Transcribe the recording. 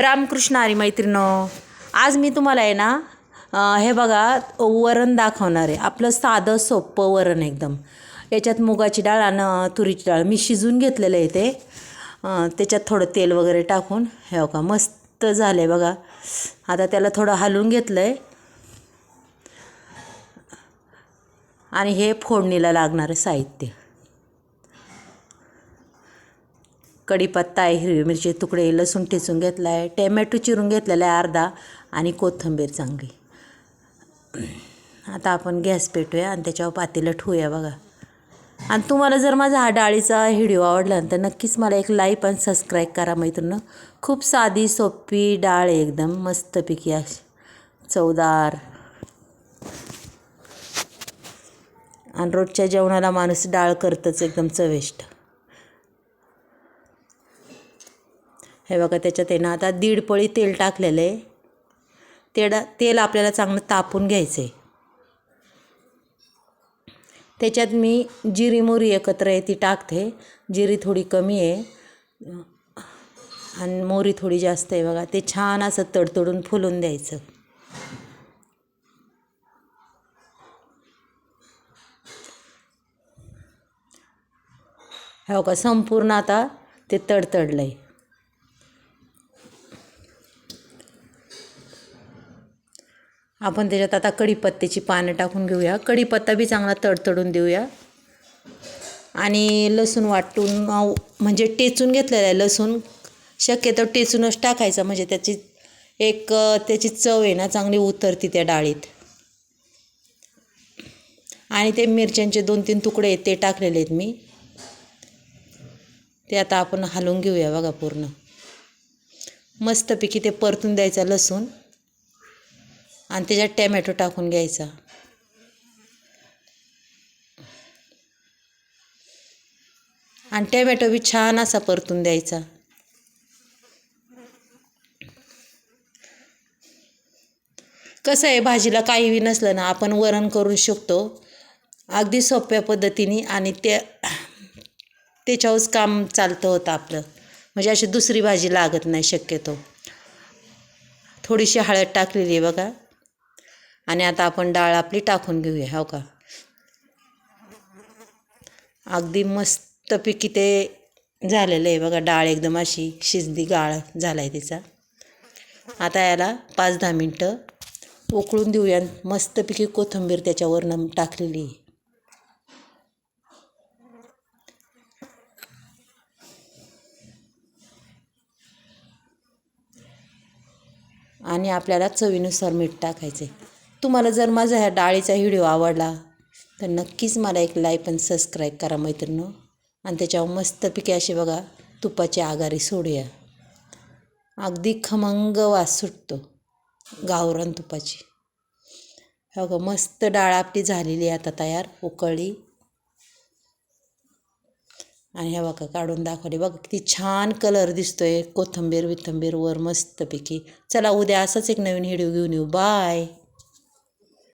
रामकृष्ण आणि मैत्रिणो आज मी तुम्हाला आहे ना हे बघा वरण दाखवणार आहे. आपलं साधं सोपं वरण एकदम. याच्यात मुगाची डाळ आणि तुरीची डाळ. मी शिजून घेतलेलं आहे ते. त्याच्यात थोडं तेल वगैरे टाकून हे बघा मस्त झालं आहे बघा. आता त्याला थोडं हलवून घेतलं आहे आणि हे फोडणीला लागणारं साहित्य. कढीपत्ता आहे हिरवी मिरची तुकडे लसूण ठेचून घेतला आहे टॅमॅटो चिरून घेतलेला आहे अर्धा आणि कोथिंबीर चांगली. आता आपण गॅस पेटूया आणि त्याच्यावर पातेलं ठेवूया बघा. आणि तुम्हाला जर माझा हा डाळीचा व्हिडिओ आवडला तर नक्कीच मला एक लाईक आणि सबस्क्राईब करा मैत्रिणी खूप साधी सोपी डाळ आहे एकदम मस्तपैकी अशी. चवदार. आणि रोजच्या जेवणाला माणूस डाळ करतच एकदम चविष्ट. हे बघा त्याच्यात आहे ना आता दीड पळी तेल टाकलेलं आहे. तेडा तेल आपल्याला चांगलं तापून घ्यायचं आहे त्याच्यात मी जिरी मोरी एकत्र आहे ती टाकते. जिरी थोडी कमी आहे. आणि मोरी थोडी जास्त आहे बघा ते छान असं तडतडून फुलून द्यायचं. हो का संपूर्ण आता ते तडतडलं आहे आपण त्याच्यात आता कढीपत्त्याची पानं टाकून घेऊया. कढीपत्ता बी चांगला तडतडून देऊया. आणि लसूण वाटून म्हणजे टेचून घेतलेला आहे लसूण. शक्यतो टेचूनच टाकायचा म्हणजे त्याची एक त्याची चव आहे ना चांगली उतरती त्या डाळीत. आणि ते मिरच्यांचे दोन तीन तुकडे आहेत ते टाकलेले आहेत मी. ते आता आपण हलवून घेऊया बघा पूर्ण. मस्तपैकी ते परतून द्यायचा लसूण. आणि त्याच्यात टॅमॅटो टाकून घ्यायचा. आणि टॅमॅटो बी छान असा परतून द्यायचा. कसं आहे भाजीला काही बी नसलं ना आपण वरण करू शकतो. अगदी सोप्या पद्धतीने आणि त्या त्याच्यावरच काम चालतं होतं आपलं. म्हणजे अशी दुसरी भाजी लागत नाही शक्यतो. थोडीशी हळद टाकलेली आहे बघा. आणि आता आपण डाळ आपली टाकून घेऊया हो का? अगदी मस्तपैकी ते झालेलं आहे बघा डाळ एकदम अशी शिजदी गाळ झाला आहे तिचा. आता याला पाच दहा मिनटं उकळून देऊया मस्तपैकी कोथिंबीर त्याच्यावरनं टाकलेली आहे. आणि आपल्याला चवीनुसार मीठ टाकायचे तुम्हाला जर माझा ह्या डाळीचा व्हिडिओ आवडला तर नक्कीच मला एक लाईक आणि सबस्क्राईब करा मैत्रिणी आणि त्याच्यावर मस्तपैकी असे बघा तुपाची आगारी सोडूया. अगदी खमंग वास सुटतो गावरान तुपाची. हो का मस्त डाळ आपली झालेली आहे आता तयार उकळली. आणि हे बघा काढून दाखवले. बघा किती छान कलर दिसतोय कोथंबीर विथंबीर वर मस्तपैकी चला उद्या असंच एक नवीन व्हिडिओ घेऊन येऊ. बाय